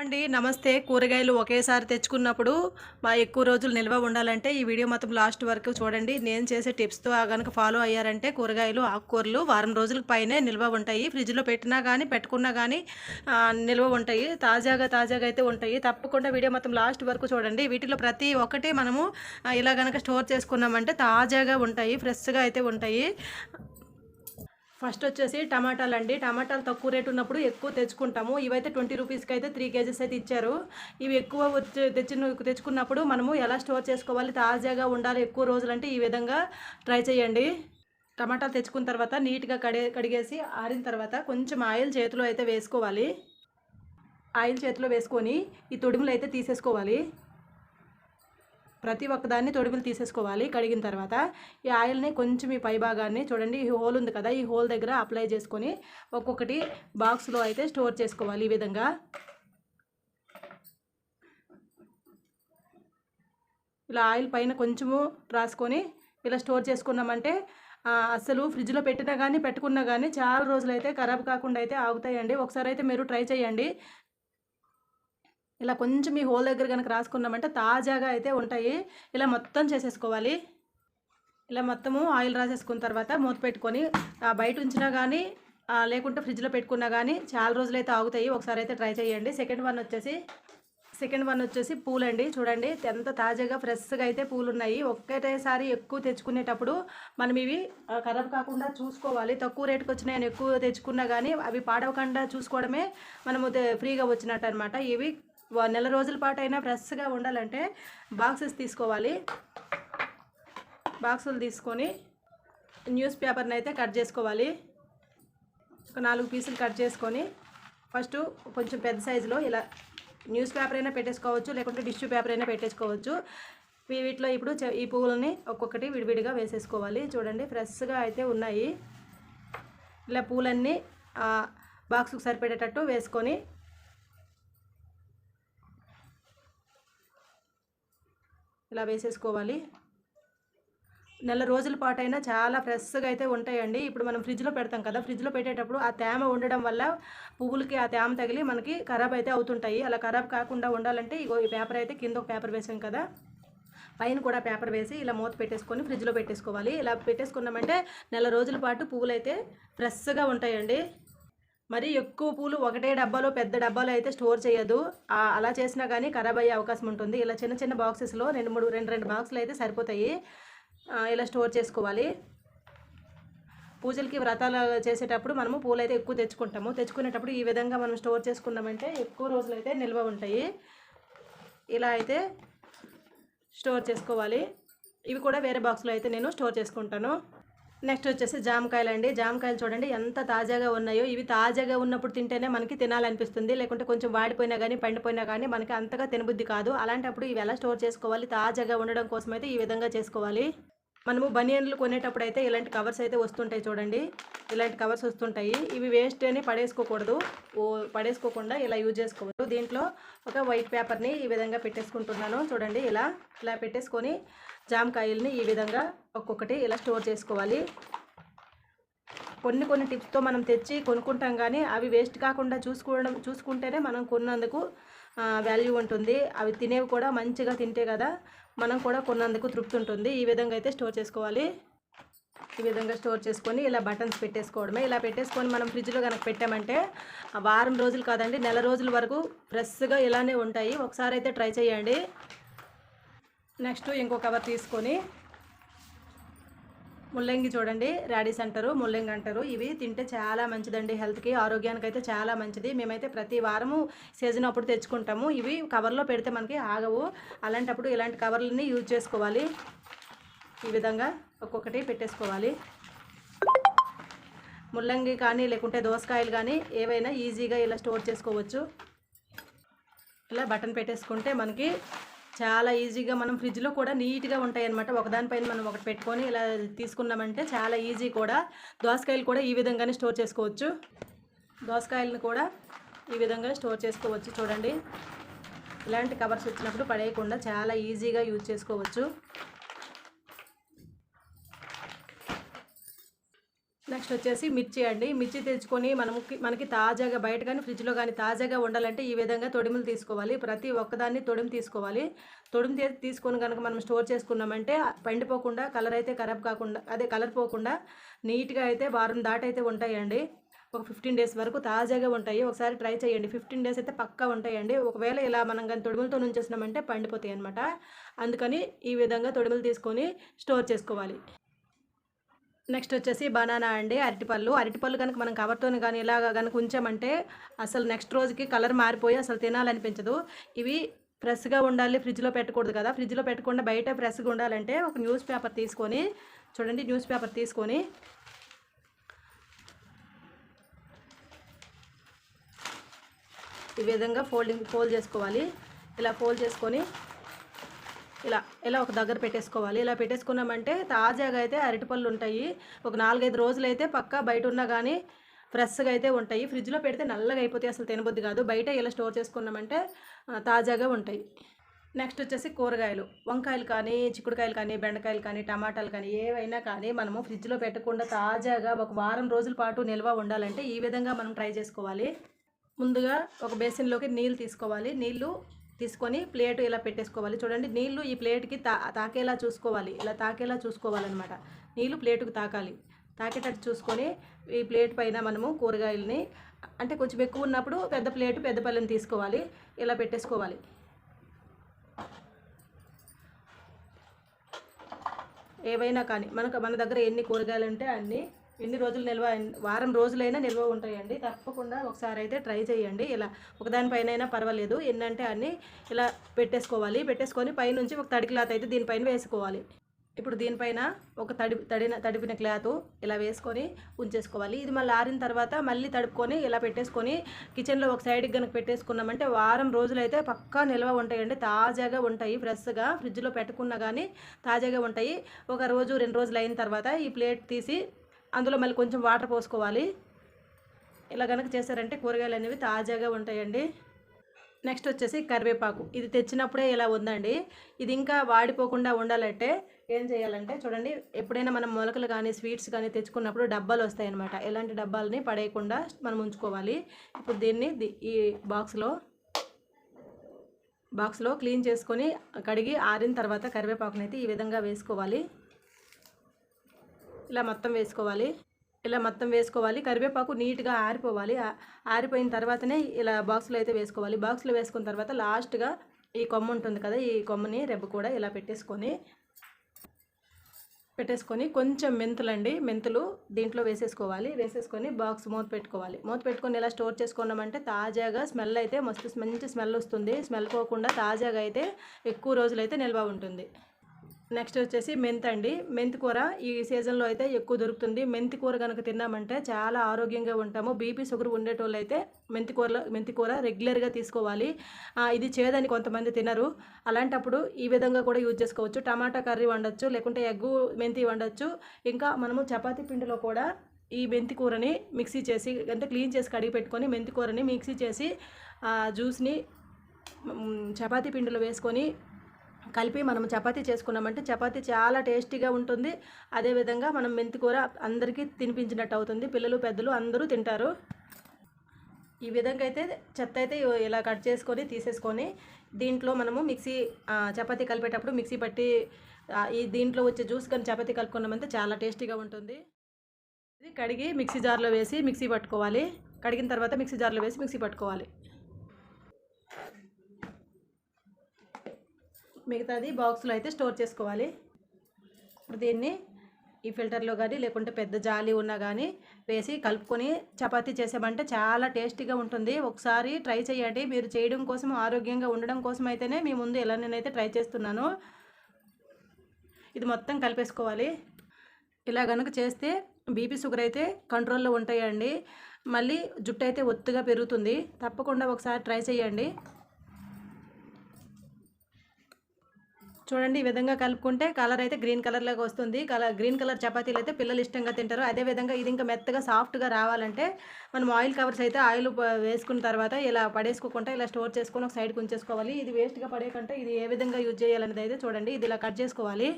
అండి. నమస్తే. కూరగాయలు ఒకేసారి తెచ్చుకున్నప్పుడు మా ఎక్కువ రోజులు నిల్వ ఉండాలంటే ఈ వీడియో మొత్తం లాస్ట్ వరకు చూడండి. నేను చేసే టిప్స్తో కనుక ఫాలో అయ్యారంటే కూరగాయలు ఆకుకూరలు వారం రోజుల పైనే నిల్వ ఉంటాయి. ఫ్రిడ్జ్లో పెట్టినా కానీ పెట్టుకున్నా కానీ నిల్వ ఉంటాయి. తాజాగా తాజాగా అయితే ఉంటాయి. తప్పకుండా వీడియో మొత్తం లాస్ట్ వరకు చూడండి. వీటిలో ప్రతి ఒక్కటి మనము ఇలా కనుక స్టోర్ చేసుకున్నామంటే తాజాగా ఉంటాయి ఫ్రెష్గా అయితే ఉంటాయి. ఫస్ట్ వచ్చేసి టమాటాలు అండి. టమాటాలు తక్కువ రేట్ ఉన్నప్పుడు ఎక్కువ తెచ్చుకుంటాము. ఇవైతే ట్వంటీ రూపీస్కి అయితే త్రీ కేజెస్ అయితే ఇచ్చారు. ఇవి ఎక్కువ వచ్చి తెచ్చిన తెచ్చుకున్నప్పుడు మనము ఎలా స్టోర్ చేసుకోవాలి తాజాగా ఉండాలి ఎక్కువ రోజులు అంటే ఈ విధంగా ట్రై చేయండి. టమాటాలు తెచ్చుకున్న తర్వాత నీట్గా కడే కడిగేసి ఆరిన తర్వాత కొంచెం ఆయిల్ చేతిలో అయితే వేసుకోవాలి. ఆయిల్ చేతిలో వేసుకొని ఈ తొడుములు అయితే తీసేసుకోవాలి. ప్రతి ఒక్కదాన్ని తొడుగులు తీసేసుకోవాలి కడిగిన తర్వాత ఈ ఆయిల్ని కొంచెం ఈ పై భాగాన్ని చూడండి ఈ హోల్ ఉంది కదా ఈ హోల్ దగ్గర అప్లై చేసుకొని ఒక్కొక్కటి బాక్స్లో అయితే స్టోర్ చేసుకోవాలి ఈ విధంగా. ఇలా ఆయిల్ పైన కొంచెము రాసుకొని ఇలా స్టోర్ చేసుకున్నామంటే అసలు ఫ్రిడ్జ్లో పెట్టినా కానీ పెట్టుకున్నా కానీ చాలా రోజులు అయితే ఖరాబ్ కాకుండా అయితే ఆగుతాయండి. ఒకసారి అయితే మీరు ట్రై చేయండి. ఇలా కొంచెం ఈ హోల్ దగ్గర కనుక రాసుకున్నామంటే తాజాగా అయితే ఉంటాయి. ఇలా మొత్తం చేసేసుకోవాలి. ఇలా మొత్తము ఆయిల్ రాసేసుకున్న తర్వాత మూత పెట్టుకొని బయట ఉంచినా కానీ లేకుంటే ఫ్రిడ్జ్లో పెట్టుకున్నా కానీ చాలా రోజులు అయితే ఆగుతాయి. ఒకసారి అయితే ట్రై చేయండి. సెకండ్ వన్ వచ్చేసి సెకండ్ వన్ వచ్చేసి పూలండి. చూడండి ఎంత తాజాగా ఫ్రెష్గా అయితే పూలు ఉన్నాయి ఒకేటేసారి ఎక్కువ తెచ్చుకునేటప్పుడు మనం ఇవి ఖరాబ్ కాకుండా చూసుకోవాలి. తక్కువ రేటుకి వచ్చినాయని ఎక్కువ తెచ్చుకున్నా కానీ అవి పాడవకుండా చూసుకోవడమే మనము ఫ్రీగా వచ్చినట్టు అనమాట ఇవి నెల రోజుల పాటు అయినా ఫ్రెష్గా ఉండాలంటే బాక్సెస్ తీసుకోవాలి. బాక్సులు తీసుకొని న్యూస్ పేపర్ని అయితే కట్ చేసుకోవాలి. ఒక నాలుగు పీసులు కట్ చేసుకొని ఫస్ట్ కొంచెం పెద్ద సైజులో ఇలా న్యూస్ పేపర్ అయినా పెట్టేసుకోవచ్చు లేకుంటే టిష్యూ పేపర్ అయినా పెట్టేసుకోవచ్చు. వీటిలో ఇప్పుడు ఈ పువ్వులని ఒక్కొక్కటి విడివిడిగా వేసేసుకోవాలి. చూడండి ఫ్రెష్గా అయితే ఉన్నాయి. ఇలా పూలన్నీ బాక్స్కి సరిపడేటట్టు వేసుకొని ఇలా వేసేసుకోవాలి. నెల రోజుల పాటైనా చాలా ఫ్రెష్గా అయితే ఉంటాయండి. ఇప్పుడు మనం ఫ్రిడ్జ్లో పెడతాం కదా ఫ్రిడ్జ్లో పెట్టేటప్పుడు ఆ తేమ ఉండడం వల్ల పువ్వులకి ఆ తేమ తగిలి మనకి ఖరాబ్ అయితే అవుతుంటాయి. అలా ఖరాబ్ కాకుండా ఉండాలంటే ఇగో ఈ పేపర్ అయితే కింద ఒక పేపర్ వేసాం కదా పైన కూడా పేపర్ వేసి ఇలా మూత పెట్టేసుకొని ఫ్రిడ్జ్లో పెట్టేసుకోవాలి. ఇలా పెట్టేసుకున్నామంటే నెల రోజుల పాటు పువ్వులు అయితే ఫ్రెష్గా ఉంటాయండి. మరి ఎక్కువ పూలు ఒకటే డబ్బాలో పెద్ద డబ్బాలో అయితే స్టోర్ చేయదు. అలా చేసినా కానీ ఖరాబ్ అయ్యే అవకాశం ఉంటుంది. ఇలా చిన్న చిన్న బాక్సెస్లో రెండు మూడు రెండు రెండు బాక్సులు అయితే సరిపోతాయి. ఇలా స్టోర్ చేసుకోవాలి. పూజలకి వ్రతాలు చేసేటప్పుడు మనము పూలు అయితే ఎక్కువ తెచ్చుకుంటాము. తెచ్చుకునేటప్పుడు ఈ విధంగా మనం స్టోర్ చేసుకున్నామంటే ఎక్కువ రోజులు అయితే నిల్వ ఉంటాయి. ఇలా అయితే స్టోర్ చేసుకోవాలి. ఇవి కూడా వేరే బాక్స్లో అయితే నేను స్టోర్ చేసుకుంటాను. నెక్స్ట్ వచ్చేసి జామకాయలు అండి జామకాయలు చూడండి ఎంత తాజాగా ఉన్నాయో. ఇవి తాజాగా ఉన్నప్పుడు తింటేనే మనకి తినాలనిపిస్తుంది. లేకుంటే కొంచెం వాడిపోయినా కానీ పండిపోయినా కానీ మనకి అంతగా తినబుద్ధి కాదు. అలాంటప్పుడు ఇవి ఎలా స్టోర్ చేసుకోవాలి? తాజాగా ఉండడం కోసం అయితే ఈ విధంగా చేసుకోవాలి. మనము బనియన్లు కొనేటప్పుడు అయితే ఇలాంటి కవర్స్ అయితే వస్తుంటాయి చూడండి. ఇలాంటి కవర్స్ వస్తుంటాయి. ఇవి వేస్ట్ అని పడేసుకోకూడదు. ఓ పడేసుకోకుండా ఇలా యూజ్ చేసుకోవచ్చు దీంట్లో ఒక వైట్ పేపర్ని ఈ విధంగా పెట్టేసుకుంటున్నాను. చూడండి ఇలా ఇలా పెట్టేసుకొని జామకాయల్ని ఈ విధంగా ఒక్కొక్కటి ఇలా స్టోర్ చేసుకోవాలి. కొన్ని కొన్ని టిప్స్తో మనం తెచ్చి కొనుక్కుంటాం కానీ అవి వేస్ట్ కాకుండా చూసుకోవడం చూసుకుంటేనే మనం కొన్నందుకు వాల్యూ ఉంటుంది. అవి తినేవి కూడా మంచిగా తింటే కదా మనం కూడా కొన్నందుకు తృప్తి ఉంటుంది. ఈ విధంగా అయితే స్టోర్ చేసుకోవాలి. ఈ విధంగా స్టోర్ చేసుకొని ఇలా బటన్స్ పెట్టేసుకోవడమే. ఇలా పెట్టేసుకొని మనం ఫ్రిడ్జ్లో కనుక పెట్టామంటే వారం రోజులు కాదండి నెల రోజుల వరకు ఫ్రెష్గా ఇలానే ఉంటాయి. ఒకసారి అయితే ట్రై చేయండి. నెక్స్ట్ ఇంకో కవర్ తీసుకొని ముల్లంగి చూడండి రాడీస్ అంటారు ముల్లంగి అంటారు. ఇవి తింటే చాలా మంచిదండి హెల్త్కి ఆరోగ్యానికి అయితే చాలా మంచిది. మేమైతే ప్రతి వారము సీజన్ అప్పుడు తెచ్చుకుంటాము. ఇవి కవర్లో పెడితే మనకి ఆగవు. అలాంటప్పుడు ఇలాంటి కవర్లని యూజ్ చేసుకోవాలి. ఈ విధంగా ఒక్కొక్కటి పెట్టేసుకోవాలి. ముల్లంగి కానీ లేకుంటే దోసకాయలు కానీ ఏవైనా ఈజీగా ఇలా స్టోర్ చేసుకోవచ్చు. ఇలా బటన్ పెట్టేసుకుంటే మనకి చాలా ఈజీగా మనం ఫ్రిడ్జ్లో కూడా నీట్గా ఉంటాయి అనమాట ఒకదానిపైన మనం ఒకటి పెట్టుకొని ఇలా తీసుకున్నామంటే చాలా ఈజీ కూడా. దోసకాయలు కూడా ఈ విధంగానే స్టోర్ చేసుకోవచ్చు. దోసకాయలను కూడా ఈ విధంగా స్టోర్ చేసుకోవచ్చు చూడండి. ఇలాంటి కవర్స్ వచ్చినప్పుడు పడేయకుండా చాలా ఈజీగా యూజ్ చేసుకోవచ్చు. నెక్స్ట్ వచ్చేసి మిర్చి అండి. మిర్చి తెచ్చుకొని మనకి మనకి తాజాగా బయట కానీ ఫ్రిడ్జ్లో కానీ తాజాగా ఉండాలంటే ఈ విధంగా తొడిములు తీసుకోవాలి. ప్రతి ఒక్కదాన్ని తొడిమి తీసుకోవాలి. తొడిమి తీసుకొని కనుక మనం స్టోర్ చేసుకున్నామంటే పండిపోకుండా కలర్ అయితే ఖరాబ్ కాకుండా అదే కలర్ పోకుండా నీట్గా అయితే వారం దాటైతే ఉంటాయండి. ఒక ఫిఫ్టీన్ డేస్ వరకు తాజాగా ఉంటాయి. ఒకసారి ట్రై చేయండి. ఫిఫ్టీన్ డేస్ అయితే పక్కా ఉంటాయండి. ఒకవేళ ఇలా మనం కానీ తొడిములతో నుంచేసినామంటే పండిపోతాయి అనమాట అందుకని ఈ విధంగా తొడుములు తీసుకొని స్టోర్ చేసుకోవాలి. నెక్స్ట్ వచ్చేసి బనానా అండి అరటిపళ్ళు. అరటిపళ్ళు కనుక మనం కవర్తో కానీ ఇలాగ కనుక ఉంచామంటే అసలు నెక్స్ట్ రోజుకి కలర్ మారిపోయి అసలు తినాలనిపించదు. ఇవి ఫ్రెష్గా ఉండాలి ఫ్రిడ్జ్లో పెట్టకూడదు కదా. ఫ్రిడ్జ్లో పెట్టకుండా బయట ఫ్రెష్గా ఉండాలంటే ఒక న్యూస్ పేపర్ తీసుకొని చూడండి న్యూస్ పేపర్ తీసుకొని. ఈ విధంగా ఫోల్డింగ్ ఫోల్డ్ చేసుకోవాలి. ఇలా ఫోల్డ్ చేసుకొని ఇలా ఇలా ఒక దగ్గర పెట్టేసుకోవాలి? ఇలా పెట్టేసుకున్నామంటే తాజాగా అయితే అరటిపళ్ళు ఉంటాయి. ఒక నాలుగైదు రోజులు అయితే పక్కా బయట ఉన్నా కానీ ఫ్రెష్గా అయితే ఉంటాయి. ఫ్రిడ్జ్లో పెడితే నల్లగా అయిపోతాయి. అసలు తినబుద్ది కాదు. బయట ఇలా స్టోర్ చేసుకున్నామంటే తాజాగా ఉంటాయి. నెక్స్ట్ వచ్చేసి కూరగాయలు. వంకాయలు కానీ చిక్కుడుకాయలు కానీ బెండకాయలు కానీ టమాటాలు కానీ ఏవైనా కానీ మనము ఫ్రిడ్జ్లో పెట్టకుండా తాజాగా ఒక వారం రోజుల పాటు నిల్వ ఉండాలంటే ఈ విధంగా మనం ట్రై చేసుకోవాలి. ముందుగా ఒక బేసిన్లోకి నీళ్ళు తీసుకోవాలి. నీళ్ళు తీసుకొని ప్లేట్ ఇలా పెట్టేసుకోవాలి. చూడండి నీళ్ళు ఈ ప్లేట్కి తా తాకేలా చూసుకోవాలి. ఇలా తాకేలా చూసుకోవాలన్నమాట. నీళ్ళు ప్లేటుకు తాకాలి. తాకేటట్టు చూసుకొని ఈ ప్లేట్ పైన మనము కూరగాయలని అంటే కొంచెం ఎక్కువ ఉన్నప్పుడు పెద్ద ప్లేట్ పెద్ద పళ్ళని తీసుకోవాలి. ఇలా పెట్టేసుకోవాలి. ఏవైనా కానీ మనకు మన దగ్గర ఎన్ని కూరగాయలు ఉంటే అన్ని ఎన్ని రోజులు నిల్వ వారం రోజులైనా నిల్వ ఉంటాయండి. తప్పకుండా ఒకసారి అయితే ట్రై చేయండి. ఇలా ఒకదానిపైన అయినా పర్వాలేదు. ఎన్నంటే అన్ని ఇలా పెట్టేసుకోవాలి. పెట్టేసుకొని పైనుంచి ఒక తడి క్లాత్ అయితే దీనిపైన వేసుకోవాలి. ఇప్పుడు దీనిపైన ఒక తడి తడిన తడిపిన క్లాత్ ఇలా వేసుకొని ఉంచేసుకోవాలి. ఇది మళ్ళీ ఆరిన తర్వాత మళ్ళీ తడుపుకొని ఇలా పెట్టేసుకొని కిచెన్లో ఒక సైడ్కి కనుక పెట్టేసుకున్నామంటే వారం రోజులు అయితే పక్కా నిల్వ ఉంటాయండి. తాజాగా ఉంటాయి. ఫ్రెష్గా ఫ్రిడ్జ్లో పెట్టుకున్నా కానీ తాజాగా ఉంటాయి. ఒక రోజు రెండు రోజులు అయిన తర్వాత ఈ ప్లేట్ తీసి అందులో మళ్ళీ కొంచెం వాటర్ పోసుకోవాలి. ఇలా కనుక చేశారంటే కూరగాయలు అనేవి తాజాగా ఉంటాయండి. నెక్స్ట్ వచ్చేసి కరివేపాకు. ఇది తెచ్చినప్పుడే ఇలా ఉందండి. ఇది ఇంకా వాడిపోకుండా ఉండాలంటే ఏం చేయాలంటే చూడండి ఎప్పుడైనా మనం మొలకలు కానీ స్వీట్స్ కానీ తెచ్చుకున్నప్పుడు డబ్బాలు వస్తాయి ఎలాంటి డబ్బాలని పడేయకుండా మనం ఉంచుకోవాలి. ఇప్పుడు దీన్ని ఈ బాక్స్లో బాక్స్లో క్లీన్ చేసుకొని కడిగి ఆరిన తర్వాత కరివేపాకునైతే ఈ విధంగా వేసుకోవాలి. ఇలా మొత్తం వేసుకోవాలి. ఇలా మొత్తం వేసుకోవాలి. కరివేపాకు నీట్గా ఆరిపోవాలి. ఆరిపోయిన తర్వాతనే ఇలా బాక్స్లో అయితే వేసుకోవాలి. బాక్స్లో వేసుకున్న తర్వాత లాస్ట్గా ఈ కొమ్మ ఉంటుంది కదా ఈ కొమ్మని రెబ్బ కూడా ఇలా పెట్టేసుకొని పెట్టేసుకొని కొంచెం మెంతులండి. మెంతులు దీంట్లో వేసేసుకోవాలి. వేసేసుకొని బాక్స్ మూత పెట్టుకోవాలి. మూత పెట్టుకొని ఇలా స్టోర్ చేసుకున్నామంటే తాజాగా స్మెల్ అయితే మస్తు మంచి స్మెల్ వస్తుంది. స్మెల్ పోకుండా తాజాగా అయితే ఎక్కువ రోజులు అయితే నిల్వ ఉంటుంది. నెక్స్ట్ వచ్చేసి మెంత్ అండి. మెంతి కూర ఈ సీజన్లో అయితే ఎక్కువ దొరుకుతుంది. మెంతి కూర కనుక తిన్నామంటే చాలా ఆరోగ్యంగా ఉంటాము. బీపీ షుగర్ ఉండేటోళ్ళు అయితే మెంతి కూరలో మెంతి కూర రెగ్యులర్గా తీసుకోవాలి. ఇది చేదని కొంతమంది తినరు. అలాంటప్పుడు ఈ విధంగా కూడా యూజ్ చేసుకోవచ్చు. టమాటా కర్రీ వండొచ్చు లేకుంటే ఎగ్గు మెంతి వండొచ్చు. ఇంకా మనము చపాతీ పిండిలో కూడా ఈ మెంతి కూరని మిక్సీ చేసి అంటే క్లీన్ చేసి కడిగి పెట్టుకొని మెంతి కూరని మిక్సీ చేసి జ్యూస్ని చపాతీ పిండిలో వేసుకొని కలిపి మనం చపాతీ చేసుకున్నామంటే చపాతీ చాలా టేస్టీగా ఉంటుంది. అదేవిధంగా మనం మెంతికూర అందరికీ తినిపించినట్టు అవుతుంది. పిల్లలు పెద్దలు అందరూ తింటారు. ఈ విధంగా అయితే చెత్త అయితే ఇలా కట్ చేసుకొని తీసేసుకొని దీంట్లో మనము మిక్సీ చపాతీ కలిపేటప్పుడు మిక్సీ పట్టి ఈ దీంట్లో వచ్చే జ్యూస్ కానీ చపాతీ కలుపుకున్నామంటే చాలా టేస్టీగా ఉంటుంది. ఇది కడిగి మిక్సీ జార్లో వేసి మిక్సీ పట్టుకోవాలి. కడిగిన తర్వాత మిక్సీ జార్లో వేసి మిక్సీ పట్టుకోవాలి. మిగతాది బాక్స్లో అయితే స్టోర్ చేసుకోవాలి. ఇప్పుడు దీన్ని ఈ ఫిల్టర్లో కానీ లేకుంటే పెద్ద జాలి ఉన్నా కానీ వేసి కలుపుకొని చపాతీ చేసామంటే చాలా టేస్టీగా ఉంటుంది. ఒకసారి ట్రై చేయండి. మీరు చేయడం కోసం ఆరోగ్యంగా ఉండడం కోసం అయితేనే మీ ముందు ఎలా నేనైతే ట్రై చేస్తున్నాను ఇది మొత్తం కలిపేసుకోవాలి. ఇలా కనుక చేస్తే బీపీ షుగర్ అయితే కంట్రోల్లో ఉంటాయండి. మళ్ళీ జుట్టు అయితే ఒత్తుగా పెరుగుతుంది. తప్పకుండా ఒకసారి ట్రై చేయండి. చూడండి ఈ విధంగా కలుపుకుంటే కలర్ అయితే గ్రీన్ కలర్లోకి వస్తుంది. కలర్ గ్రీన్ కలర్ చపాతీలు అయితే పిల్లలు ఇష్టంగా తింటారు. అదే విధంగా ఇది ఇంకా మెత్తగా సాఫ్ట్గా రావాలంటే మనం ఆయిల్ కవర్స్ అయితే ఆయిల్ వేసుకున్న తర్వాత ఇలా పడేసుకోకుండా ఇలా స్టోర్ చేసుకొని ఒక సైడ్కి ఉంచేసుకోవాలి. ఇది వేస్ట్గా పడేయకంటే ఇది ఏ విధంగా యూజ్ చేయాలనేది అయితే చూడండి. ఇది ఇలా కట్ చేసుకోవాలి.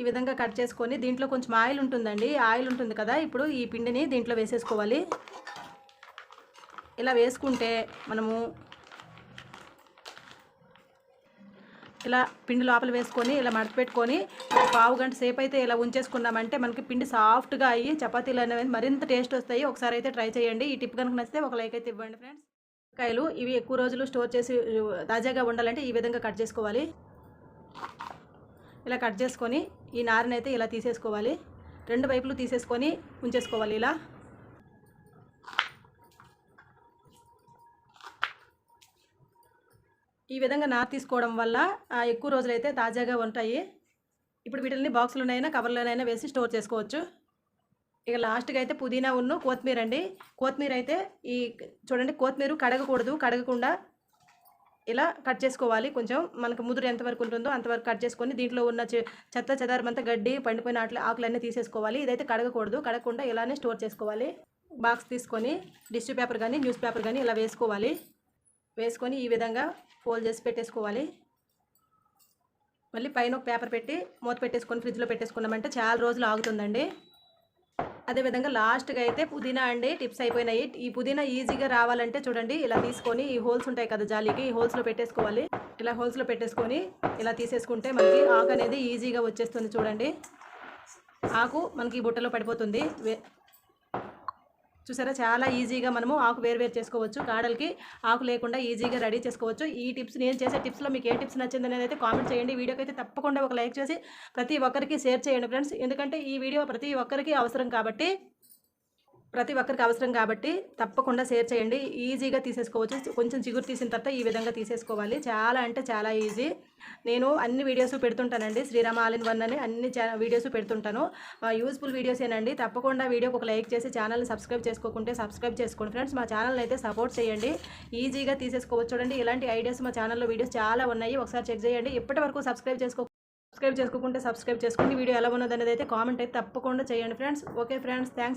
ఈ విధంగా కట్ చేసుకొని దీంట్లో కొంచెం ఆయిల్ ఉంటుందండి. ఆయిల్ ఉంటుంది కదా ఇప్పుడు ఈ పిండిని దీంట్లో వేసేసుకోవాలి. ఇలా వేసుకుంటే మనము ఇలా పిండి లోపల వేసుకొని ఇలా మడత పెట్టుకొని పావు గంట సేపు అయితే ఇలా ఉంచేసుకున్నామంటే మనకి పిండి సాఫ్ట్గా అయ్యి చపాతీలు అనేవి మరింత టేస్ట్ వస్తాయి. ఒకసారి అయితే ట్రై చేయండి. ఈ టిప్ కనుక నచ్చితే ఒక లైక్ అయితే ఇవ్వండి ఫ్రెండ్స్. కాయలు ఇవి ఎక్కువ రోజులు స్టోర్ చేసి తాజాగా ఉండాలంటే ఈ విధంగా కట్ చేసుకోవాలి. ఇలా కట్ చేసుకొని ఈ నారనైతే ఇలా తీసేసుకోవాలి. రెండు వైపులు తీసేసుకొని ఉంచేసుకోవాలి ఇలా. ఈ విధంగా నార తీసుకోవడం వల్ల ఎక్కువ ఎక్కువ రోజులైతే తాజాగా ఉంటాయి. ఇప్పుడు వీటిని బాక్సులోనైనా కవర్లోనైనా వేసి స్టోర్ చేసుకోవచ్చు. ఇక లాస్ట్గా అయితే పుదీనా ఉన్ను కొత్తిమీర అండి. కొత్తిమీర అయితే ఈ చూడండి కొత్తిమీర కడగకూడదు. కడగకుండా ఇలా కట్ చేసుకోవాలి. కొంచెం మనకు ముదురు ఎంతవరకు ఉంటుందో అంతవరకు కట్ చేసుకొని దీంట్లో ఉన్న చె- చెత్త చెదారమంతా గడ్డి పండిపోయిన ఆటలు ఆకులన్నీ తీసేసుకోవాలి. ఇదైతే కడగకూడదు. కడగకుండా ఇలానే స్టోర్ చేసుకోవాలి. బాక్స్ తీసుకొని టిష్యూ పేపర్ కానీ న్యూస్ పేపర్ కానీ ఇలా వేసుకోవాలి. వేసుకొని ఈ విధంగా ఫోల్డ్ చేసి పెట్టేసుకోవాలి. మళ్ళీ పైన ఒక పేపర్ పెట్టి మూత పెట్టేసుకొని ఫ్రిడ్జ్లో పెట్టేసుకున్నామంటే చాలా రోజులు ఆగుతుందండి. అదేవిధంగా లాస్ట్గా అయితే పుదీనా అండి టిప్స్ అయిపోయినాయి. ఈ పుదీనా ఈజీగా రావాలంటే చూడండి ఇలా తీసుకొని ఈ హోల్స్ ఉంటాయి కదా జాలీకి ఈ హోల్స్లో పెట్టేసుకోవాలి. ఇలా హోల్స్లో పెట్టేసుకొని ఇలా తీసేసుకుంటే మనకి ఆకు అనేది ఈజీగా వచ్చేస్తుంది చూడండి. ఆకు మనకి ఈ బుట్టలో పడిపోతుంది. వే- చూసారా? చాలా ఈజీగా మనము ఆకు వేరువేరు చేసుకోవచ్చు. కాడలకి ఆకు లేకుండా ఈజీగా రెడీ చేసుకోవచ్చు. ఈ టిప్స్ నేను చేసే టిప్స్లో మీకు ఏ టిప్స్ నచ్చింది అనేది అయితే కామెంట్ చేయండి. వీడియోకి అయితే తప్పకుండా ఒక లైక్ చేసి ప్రతి ఒక్కరికి షేర్ చేయండి ఫ్రెండ్స్. ఎందుకంటే ఈ వీడియో ప్రతి ఒక్కరికి అవసరం కాబట్టి ప్రతి ఒక్కరికి అవసరం కాబట్టి తప్పకుండా షేర్ చేయండి. ఈజీగా తీసేసుకోవచ్చు. కొంచెం చిగురు తీసిన తర్వాత ఈ విధంగా తీసేసుకోవాలి. చాలా అంటే చాలా ఈజీ. నేను అన్ని వీడియోస్ పెడుతుంటానండి. శ్రీరామ ఆలిన్ వన్ అని అన్ని వీడియోస్ పెడుతుంటాను. యూస్ఫుల్ వీడియోస్ ఏనండి. తప్పకుండా వీడియోకి ఒక లైక్ చేసి ఛానల్ని సబ్స్క్రైబ్ చేసుకోకుంటే సబ్స్క్రైబ్ చేసుకోండి. ఫ్రెండ్స్ మా ఛానల్ని అయితే సపోర్ట్ చేయండి. ఈజీగా తీసేసుకోవచ్చు చూడండి. ఇలాంటి ఐడియాస్ మా ఛానల్లో వీడియోస్ చాలా ఉన్నాయి. ఒకసారి చెక్ చేయండి. ఇప్పటి వరకు సబ్స్క్రైబ్ చేసుకో సబ్స్క్రైబ్ చేసుకోకుంటే సబ్స్క్రైబ్ చేసుకోండి. వీడియో ఎలా ఉన్నది అనేది అయితే కామెంట్ అయితే తప్పకుండా చేయండి. Friends okay friends thanks